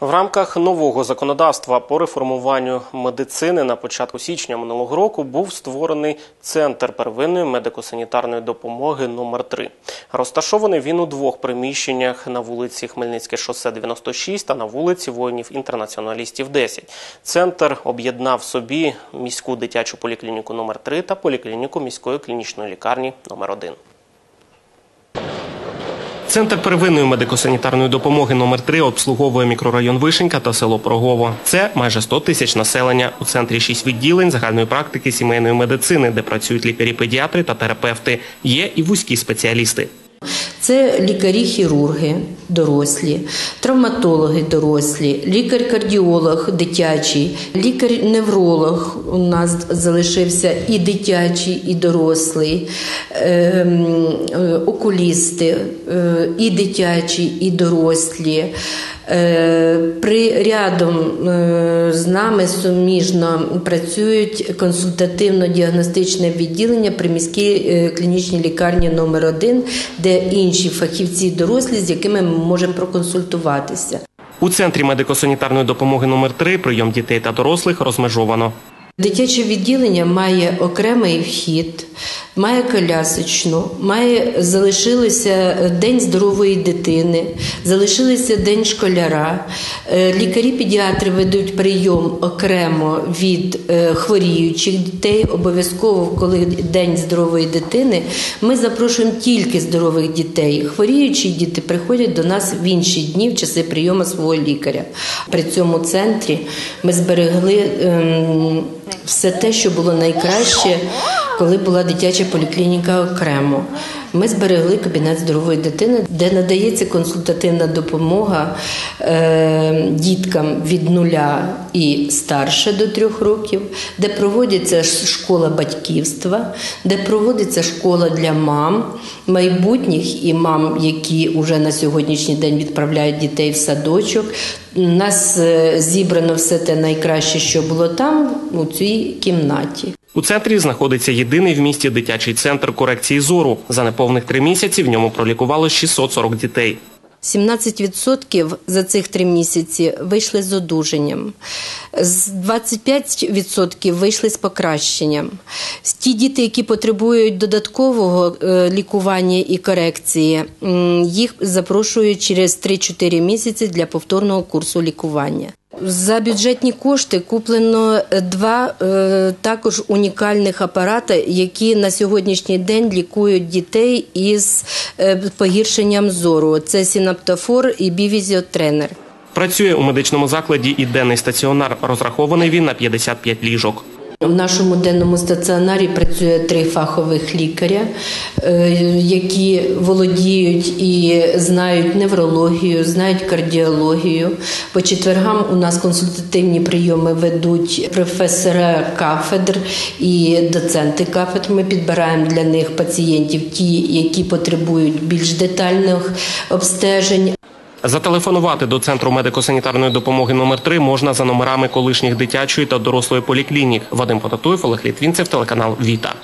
В рамках нового законодавства по реформуванню медицини на початку січня минулого року був створений центр первинної медико-санітарної допомоги номер 3 Розташований він у двох приміщеннях на вулиці Хмельницьке шосе 96 та на вулиці воїнів-інтернаціоналістів 10. Центр об'єднав собі міську дитячу поліклініку номер 3 та поліклініку міської клінічної лікарні номер 1 Центр первинної медико-санітарної допомоги номер 3 обслуговує мікрорайон Вишенька та село Прогово. Це майже 100 тисяч населення. У центрі 6 відділень загальної практики сімейної медицини, де працюють лікарі-педіатри та терапевти. Є і вузькі спеціалісти. Це лікарі-хірурги дорослі, травматологи дорослі, лікар-кардіолог дитячий, лікар-невролог у нас залишився і дитячий, і дорослий, ем, е, окулісти, е, і дитячі, і дорослі. Е, При рядом е, з нами суміжно працюють консультативно-діагностичне відділення при міській е, клінічній лікарні номер 1 де інші фахівці дорослі, з якими ми можемо проконсультуватися. У центрі медико-санітарної допомоги номер 3 прийом дітей та дорослих розмежовано. Дитяче відділення має окремий вхід, має колясочну, має залишилося день здорової дитини, залишилося день школяра. Е, Лікарі-педіатри ведуть прийом окремо від е, хворіючих дітей. Обов'язково, коли день здорової дитини, ми запрошуємо тільки здорових дітей. Хворіючі діти приходять до нас в інші дні в часи прийому свого лікаря. При цьому центрі ми зберегли. Все те, що було найкраще, коли була дитяча поліклініка окремо. Ми зберегли кабінет здорової дитини, де надається консультативна допомога е, діткам від нуля і старше до трьох років, де проводиться школа батьківства, де проводиться школа для мам, майбутніх і мам, які вже на сьогоднішній день відправляють дітей в садочок. У нас е, зібрано все те найкраще, що було там, у цій кімнаті. У центрі знаходиться єдиний в місті дитячий центр корекції зору. За неповних три місяці в ньому пролікували 640 дітей. 17% за цих три місяці вийшли з одужанням, з 25% вийшли з покращенням. Ті діти, які потребують додаткового е, лікування і корекції, їх запрошують через 3-4 місяці для повторного курсу лікування. За бюджетні кошти куплено два е, також унікальних апарати, які на сьогоднішній день лікують дітей із е, погіршенням зору. Це синаптофор і бівізіотренер. Працює у медичному закладі і денний стаціонар. Розрахований він на 55 ліжок. В нашому денному стаціонарі працює три фахових лікаря, е, які володіють і знають неврологію, знають кардіологію. По четвергам у нас консультативні прийоми ведуть професора кафедр і доценти кафедр. Ми підбираємо для них пацієнтів, ті, які потребують більш детальних обстежень. Зателефонувати до центру медико-санітарної допомоги номер 3 можна за номерами колишніх дитячої та дорослої поліклінік. Вадим Потатуєв, Олег Літвінцев, телеканал Віта.